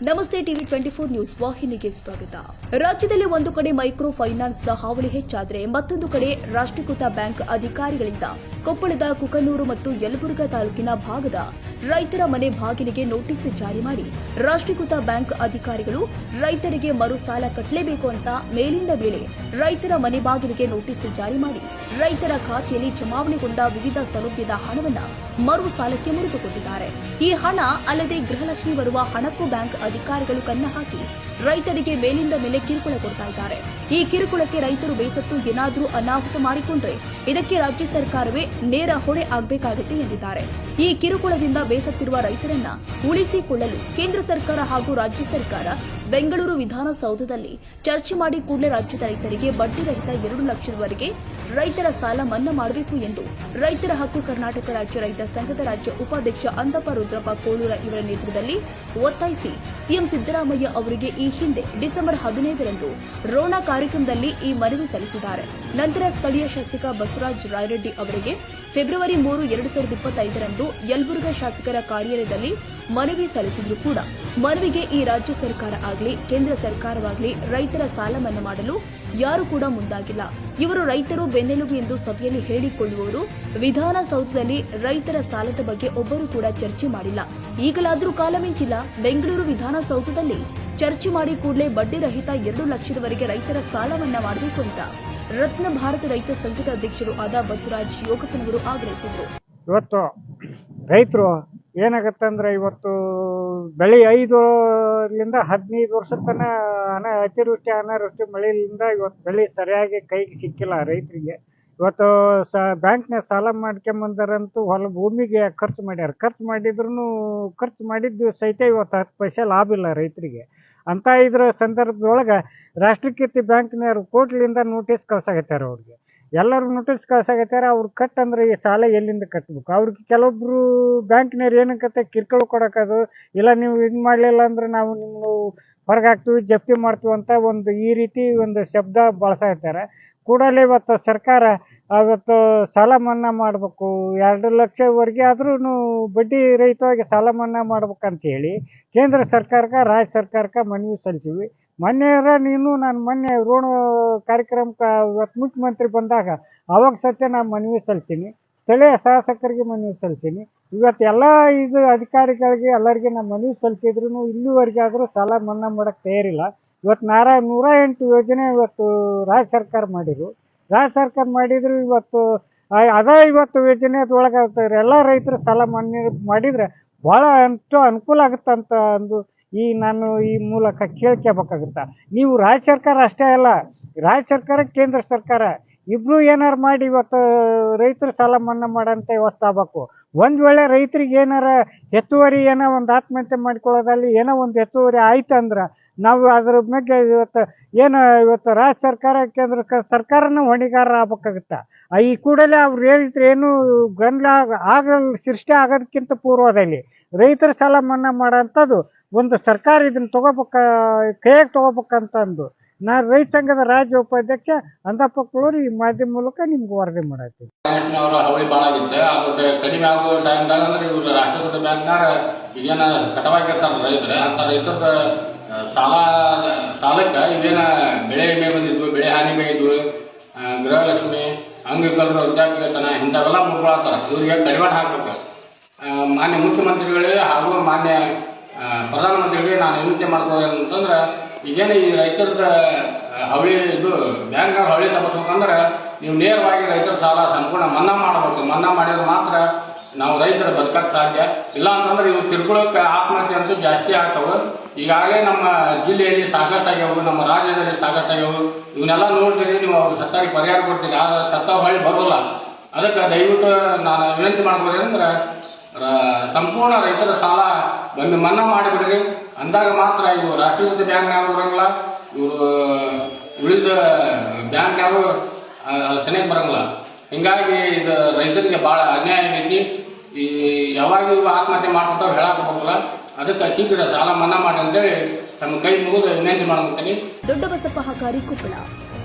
ನಮಸ್ತೆ TV twenty four news ವಾಹಿನಿಗೆ ಸ್ವಾಗತ. ರಾಜ್ಯದಲ್ಲಿ ಒಂದು ಕಡೆ ಮೈಕ್ರೋ ಫೈನಾನ್ಸ್ನ ಹಾವಳಿ ಹೆಚ್ಚಾದರೆ ಮತ್ತೊಂದು ಕಡೆ ರಾಷ್ಟ್ರೀಕೃತ ಬ್ಯಾಂಕ್ ಅಧಿಕಾರಿಗಳಿಂದ ಕೊಪ್ಪಳದ ಕುಕನೂರು ಮತ್ತು ಯಲಬುರ್ಗಾ ತಾಲೂಕಿನ ಭಾಗದ ರೈತರ ಮನೆ ಬಾಗಿಲಿಗೆ ನೋಟಿಸ್ ಜಾರಿ ಮಾಡಿ ರಾಷ್ಟ್ರೀಕೃತ ಬ್ಯಾಂಕ್ ಅಧಿಕಾರಿಗಳು ರೈತರಿಗೆ ಮರು ಸಾಲ ಕಟ್ಟಲೇಬೇಕು ಅಂತ ಮೇಲಿಂದ ಮೇಲೆ ರೈತರ ಮನೆ ಬಾಗಿಲಿಗೆ ನೋಟಿಸ್ ಜಾರಿ ಮಾಡಿ ರೈತರ ಖಾತೆಯಲ್ಲಿ ಜಮಾವಣೆಗೊಂಡ ವಿವಿಧ ಸೌಲಭ್ಯದ ಹಣವನ್ನು ಮರು ಸಾಲಕ್ಕೆ ಮುರಿದುಕೊಟ್ಟಿದ್ದಾರೆ ಈ ಹಣ ಅಲ್ಲದೆ ಗೃಹಲಕ್ಷ್ಮಿ ಬರುವ ಹಣಕ್ಕೂ ಬ್ಯಾಂಕ್ ಅಧಿಕಾರಿಗಳು ಕನ್ನ ಹಾಕಿ ರೈತರಿಗೆ ಮೇಲಿಂದ ಮೇಲೆ ಕಿರುಕುಳ ಕೊಡ್ತಾ ಇದ್ದಾರೆ. ಈ ಕಿರುಕುಳಕ್ಕೆ ರೈತರು ಬೇಸತ್ತು ಏನಾದರೂ ಅನಾಹುತ ಮಾಡಿಕೊಂಡ್ರೆ ಇದಕ್ಕೆ ರಾಜ್ಯ ಸರ್ಕಾರವೇ ನೇರ ಹೊಣೆ ಆಗಬೇಕಾಗುತ್ತೆ ಎಂದಿದ್ದಾರೆ. ಈ ಕಿರುಕುಳದಿಂದ ಬೇಸತ್ತಿರುವ ರೈತರನ್ನ ಉಳಿಸಿಕೊಳ್ಳಲು ಕೇಂದ್ರ ಸರ್ಕಾರ ಹಾಗೂ ರಾಜ್ಯ ಸರ್ಕಾರ ಬೆಂಗಳೂರು ವಿಧಾನಸೌಧದಲ್ಲಿ ಚರ್ಚೆ ಮಾಡಿ ಕೂಡಲೇ ರಾಜ್ಯದ ರೈತರಿಗೆ ಬಡ್ಡಿ ರಹಿತ ಎರಡು ಲಕ್ಷದವರೆಗೆ ರೈತರ ಸಾಲ ಮನ್ನಾ ಮಾಡಬೇಕು ಎಂದು ರೈತರ ಹಕ್ಕು ಕರ್ನಾಟಕ ರಾಜ್ಯ ರೈತ ಸಂಘದ ರಾಜ್ಯ ಉಪಾಧ್ಯಕ್ಷ ಅಂದಪ್ಪ ರುದ್ರಪ್ಪ ಕೋಳೂರ ಇವರ ನೇತೃತ್ವದಲ್ಲಿ ಒತ್ತಾಯಿಸಿ ಸಿಎಂ ಸಿದ್ದರಾಮಯ್ಯ ಅವರಿಗೆ ಈ ಹಿಂದೆ ಡಿಸೆಂಬರ್ ಹದಿನೈದರಂದು ರೋಣ ಕಾರ್ಯಕ್ರಮದಲ್ಲಿ ಈ ಮನವಿ ಸಲ್ಲಿಸಿದ್ದಾರೆ. ನಂತರ ಸ್ಥಳೀಯ ಶಾಸಕ ಬಸವರಾಜ ರಾಯರೆಡ್ಡಿ ಅವರಿಗೆ ಫೆಬ್ರವರಿ ಮೂರು, ಎರಡು ಸಾವಿರದ ಇಪ್ಪತ್ತೈದರಂದು ಯಲಬುರ್ಗಾ ಶಾಸಕರ ಕಾರ್ಯಾಲಯದಲ್ಲಿ ಮನವಿ ಸಲ್ಲಿಸಿದ್ರು ಕೂಡ ಮನವಿಗೆ ಈ ರಾಜ್ಯ ಸರ್ಕಾರ ಆಗಲಿ, ಕೇಂದ್ರ ಸರ್ಕಾರವಾಗಲಿ ರೈತರ ಸಾಲ ಮನ್ನಾ ಮಾಡಲು ಯಾರೂ ಕೂಡ ಮುಂದಾಗಿಲ್ಲ. ಇವರು ರೈತರು ಬೆನ್ನೆಲುಬು ಎಂದು ಸಭೆಯಲ್ಲಿ ಹೇಳಿಕೊಳ್ಳುವವರು, ವಿಧಾನಸೌಧದಲ್ಲಿ ರೈತರ ಸಾಲದ ಬಗ್ಗೆ ಒಬ್ಬರು ಕೂಡ ಚರ್ಚೆ ಮಾಡಿಲ್ಲ. ಈಗಲಾದರೂ ಕಾಲ ಮಿಂಚಿಲ್ಲ ಬೆಂಗಳೂರು ವಿಧಾನಸೌಧದಲ್ಲಿ ಚರ್ಚೆ ಮಾಡಿ ಕೂಡಲೇ ಬಡ್ಡಿ ರಹಿತ ಎರಡು ಲಕ್ಷದವರೆಗೆ ರೈತರ ಸಾಲವನ್ನ ಮಾಡಬೇಕು ಅಂತ ರತ್ನ ಭಾರತ ರೈತ ಸಂಘದ ಅಧ್ಯಕ್ಷರು ಆದ ಬಸವರಾಜ್ ಯೋಗಪ್ಪನವರು ಆಗ್ರಹಿಸಿದರು. ಇವತ್ತು ರೈತರು ಏನಾಗತ್ತಂದ್ರೆ ಇವತ್ತು ಬೆಳೆ ಐದರಿಂದ ಹದಿನೈದು ವರ್ಷದ ತನಕ ಅನ ಅತಿವೃಷ್ಟಿ, ಅನಾವೃಷ್ಟಿ ಮಳೆಯಿಂದ ಇವತ್ತು ಬೆಳೆ ಸರಿಯಾಗಿ ಕೈಗೆ ಸಿಕ್ಕಿಲ್ಲ ರೈತರಿಗೆ. ಇವತ್ತು ಸ ಬ್ಯಾಂಕ್ನಾಗ ಸಾಲ ಮಾಡ್ಕೊಂಬಂದಾರಂತೂ ಹೊಲ ಭೂಮಿಗೆ ಖರ್ಚು ಮಾಡ್ಯಾರ. ಖರ್ಚು ಮಾಡಿದ್ರು ಖರ್ಚು ಮಾಡಿದ್ದು ಸಹಿತ ಇವತ್ತು ಹತ್ತು ಪೈಸೆ ಲಾಭ ಇಲ್ಲ ರೈತರಿಗೆ. ಅಂತ ಇದ್ರ ಸಂದರ್ಭದೊಳಗೆ ರಾಷ್ಟ್ರೀಕೃತಿ ಬ್ಯಾಂಕ್ನವ್ರು ಕೋರ್ಟ್ಲಿಂದ ನೋಟಿಸ್ ಕಳ್ಸಾಕತ್ಯಾರ ಅವ್ರಿಗೆ. ಎಲ್ಲರೂ ನೋಟಿಸ್ ಕಳ್ಸಾಕತ್ಯಾರ, ಅವ್ರು ಕಟ್ ಅಂದ್ರೆ ಈ ಸಾಲ ಎಲ್ಲಿಂದ ಕಟ್ಬೇಕು? ಅವ್ರಿಗೆ ಕೆಲವೊಬ್ರು ಬ್ಯಾಂಕ್ನವ್ರು ಏನಕ್ಕತ್ತೆ ಕಿರ್ಕಳು ಕೊಡೋಕದು ಇಲ್ಲ, ನೀವು ಇದು ಮಾಡಲಿಲ್ಲ ಅಂದ್ರೆ ನಾವು ನಿಮ್ಮ ಹೊರಗೆ ಹಾಕ್ತೀವಿ, ಜಪ್ತಿ ಮಾಡ್ತೀವಿ ಅಂತ ಒಂದು ಈ ರೀತಿ ಒಂದು ಶಬ್ದ ಬಳಸಾಕತ್ಯಾರ. ಕೂಡಲೇ ಇವತ್ತು ಸರ್ಕಾರ ಅವತ್ತು ಸಾಲ ಮನ್ನಾ ಮಾಡಬೇಕು. ಎರಡು ಲಕ್ಷವರೆಗೆ ಆದ್ರೂ ಬಡ್ಡಿ ರಹಿತವಾಗಿ ಸಾಲ ಮನ್ನಾ ಮಾಡ್ಬೇಕಂತ ಹೇಳಿ ಕೇಂದ್ರ ಸರ್ಕಾರಕ್ಕೆ, ರಾಜ್ಯ ಸರ್ಕಾರಕ್ಕೆ ಮನವಿ ಸಲ್ಲಿಸಿವಿ. ಮೊನ್ನೆರ ನೀನು ನಾನು ಮೊನ್ನೆ ಋಣ ಕಾರ್ಯಕ್ರಮಕ್ಕೆ ಮುಖ್ಯಮಂತ್ರಿ ಬಂದಾಗ, ಅವಾಗ ಸತ್ಯ ನಾನು ಮನವಿ ಸಲ್ತೀನಿ ಸ್ಥಳೀಯ ಶಾಸಕರಿಗೆ ಮನವಿ ಸಲ್ತೀನಿ ಇವತ್ತು ಎಲ್ಲ ಇದು ಅಧಿಕಾರಿಗಳಿಗೆ ಎಲ್ಲರಿಗೆ ನಾನು ಮನವಿ ಸಲ್ಲಿಸಿದ್ರು ಇಲ್ಲಿವರೆಗೆ ಆದರೂ ಸಾಲ ಮನ್ನಾ ಮಾಡೋಕ್ಕೆ ತಯಾರಿಲ್ಲ. ಇವತ್ತು ನಾರ, ನೂರ ಎಂಟು ಯೋಜನೆ ಇವತ್ತು ರಾಜ್ಯ ಸರ್ಕಾರ ಮಾಡಿದ್ರು. ರಾಜ್ಯ ಸರ್ಕಾರ ಮಾಡಿದ್ರು ಇವತ್ತು ಅದೇ ಇವತ್ತು ಯೋಜನೆ ಯೋಜನೆದೊಳಗೆ ಎಲ್ಲ ರೈತರು ಸಾಲ ಮನ್ನಾ ಮಾಡಿದರೆ ಭಾಳ ಅಂತೂ ಅನುಕೂಲ ಆಗುತ್ತಂತ ಅಂದು ಈ ನಾನು ಈ ಮೂಲಕ ಕೇಳ್ಕೋಬೇಕಾಗುತ್ತೆ? ನೀವು ರಾಜ್ಯ ಸರ್ಕಾರ ಅಷ್ಟೇ ಅಲ್ಲ, ರಾಜ್ಯ ಸರ್ಕಾರ, ಕೇಂದ್ರ ಸರ್ಕಾರ, ಇಬ್ರು ಏನಾರು ಮಾಡಿ ಇವತ್ತು ರೈತರು ಸಾಲ ಮನ್ನಾ ಮಾಡೋಂಥ ವ್ಯವಸ್ಥೆ ಆಗ್ಬೇಕು. ಒಂದು ವೇಳೆ ರೈತರಿಗೆ ಏನಾರ ಹೆಚ್ಚುವರಿ ಏನೋ ಒಂದು ಆತ್ಮಹತ್ಯೆ ಮಾಡ್ಕೊಳ್ಳೋದಲ್ಲಿ ಏನೋ ಒಂದು ಹೆಚ್ಚುವರಿ ಆಯ್ತು ಅಂದ್ರೆ, ನಾವು ಅದ್ರ ಬಗ್ಗೆ ಇವತ್ತು ಏನು ಇವತ್ತು ರಾಜ್ಯ ಸರ್ಕಾರ, ಕೇಂದ್ರ ಸರ್ಕಾರನ ಹೊಣೆಗಾರ ಆಗ್ಬೇಕಾಗುತ್ತ? ಈ ಕೂಡಲೇ ಅವ್ರು ಹೇಳಿದ್ರೆ ಏನು ಗೊಂದಲ ಆಗ- ಸೃಷ್ಟಿ ಆಗೋದಕ್ಕಿಂತ ಪೂರ್ವದಲ್ಲಿ ರೈತರ ಸಾಲ ಮನ್ನಾ ಮಾಡೋಂಥದ್ದು ಒಂದು ಸರ್ಕಾರ ಇದನ್ನ ತಗೋಬೇಕ ಕೈಯಾಗ ತಗೋಬೇಕಂತ ಅಂದು ನಾನು ರೈತ ಸಂಘದ ರಾಜ್ಯ ಉಪಾಧ್ಯಕ್ಷ ಅಂದಪ್ಪ ಕುಳೂರು ಈ ಮಾಧ್ಯಮ ಮೂಲಕ ನಿಮ್ಗೆ ವರದಿ ಮಾಡತ್ತೀನಿ ಹವಳಿ ಭಾಳ ಆಗಿತ್ತು. ಅದು ಕಡಿಮೆ ಆಗುವ ಟೈಮ್ದಾಗ ಅಂದ್ರೆ ಇವ್ರ ರಾಷ್ಟ್ರೀಕೃತ ಬ್ಯಾಂಕ್ನಾರ ಈಗೇನ ಕಟವಾಗಿರ್ತಾರ ರೈತರು. ಅಂತ ರೈತರ ಸಾಲ ಸಾಲಕ್ಕೆ ಇದೇನ ಬೆಳೆ ವಿಮೆ ಬಂದಿದ್ವು ಬೆಳೆ ಹಾನಿ ಬಂದಿದ್ವು ಆ, ಗೃಹಲಕ್ಷ್ಮಿ ಅಂಗವಿಕಲರು ವೃದ್ಧಾಪ್ಯತನ ಇಂಥವೆಲ್ಲ ಮುಟ್ಕೊಳತ್ತಾರ ಇವ್ರಿಗೆ ಕಡಿವಾಣ ಹಾಕ್ಬೇಕು. ಮಾನ್ಯ ಮುಖ್ಯಮಂತ್ರಿಗಳೇ ಹಾಗೂ ಮಾನ್ಯ ಪ್ರಧಾನಮಂತ್ರಿಗಳಿಗೆ ನಾನು ವಿನಂತಿ ಮಾಡ್ತಾರೆ ಅಂತಂದ್ರೆ, ಈಗೇನು ಈ ರೈತರ ಹವಳಿ ಇದು ಬ್ಯಾಂಕ್ನಾಗ ಹವಳಿ ತಗೋಬೇಕಂದ್ರೆ ನೀವು ನೇರವಾಗಿ ರೈತರ ಸಾಲ ಸಂಪೂರ್ಣ ಮನ್ನಾ ಮಾಡಬೇಕು. ಮನ್ನಾ ಮಾಡಿದ್ರೆ ಮಾತ್ರ ನಾವು ರೈತರು ಬದುಕಕ್ಕೆ ಸಾಧ್ಯ. ಇಲ್ಲ ಅಂತಂದ್ರೆ ಇವು ತಿರ್ಕೊಳ್ಳೋಕೆ ಆತ್ಮಹತ್ಯೆ ಅಂತೂ ಜಾಸ್ತಿ ಆಗ್ತವೆ. ಈಗಾಗಲೇ ನಮ್ಮ ಜಿಲ್ಲೆಯಲ್ಲಿ ಸಾಕಷ್ಟಾಗ್ಯವು ನಮ್ಮ ರಾಜ್ಯದಲ್ಲಿ ಸಾಕಷ್ಟಾಗ್ಯವು ಇವನ್ನೆಲ್ಲ ನೋಡ್ತೀರಿ, ನೀವು ಅವ್ರು ಸತ್ತಾಗಿ ಪರಿಹಾರ ಕೊಡ್ತೀರಿ. ಆದ್ರೆ ಸತ್ತ ಹೊಳ್ಳಿ ಬರೋಲ್ಲ. ಅದಕ್ಕೆ ದಯವಿಟ್ಟು ನಾನು ವಿನಂತಿ ಮಾಡ್ಬೋದೇಂದ್ರೆ ರ- ಸಂಪೂರ್ಣ ರೈತರ ಸಾಲ ಒಮ್ಮೆ ಮನ್ನಾ ಮಾಡಿಬಿಡ್ರಿ. ಅಂದಾಗ ಮಾತ್ರ ಇವು ರಾಷ್ಟ್ರೀಕೃತ ಬ್ಯಾಂಕ್ನಾಗ ಬರಂಗಿಲ್ಲ. ಇವರು ಉಳಿದ ಯಾರು ಸನಿಯಾಗಿ ಬರಂಗಿಲ್ಲ. ಹಿಂಗಾಗಿ ಇದು ರೈತರಿಗೆ ಭಾಳ ಅನ್ಯಾಯ ಆಗೈತಿ. ಈ ಯಾವಾಗ ಇವು ಆತ್ಮಹತ್ಯೆ ಮಾಡ್ಕೊತಾವ ಹೇಳಕ್ಕೆ ಹೋಗಲ್ಲ ಅದಕ್ಕೆ ಶೀಘ್ರ ಸಾಲ ಮನ್ನಾ ಮಾಡಿ ಅಂತೇಳಿ ತಮ್ಮ ಕೈ ಮುಗಿದು ವಿನಂತಿ ಮಾಡ್ಕೊತೀನಿ. ದೊಡ್ಡ ಬಸಪ್ಪ ಹಕಾರಿ ಕೊಪ್ಪಳ.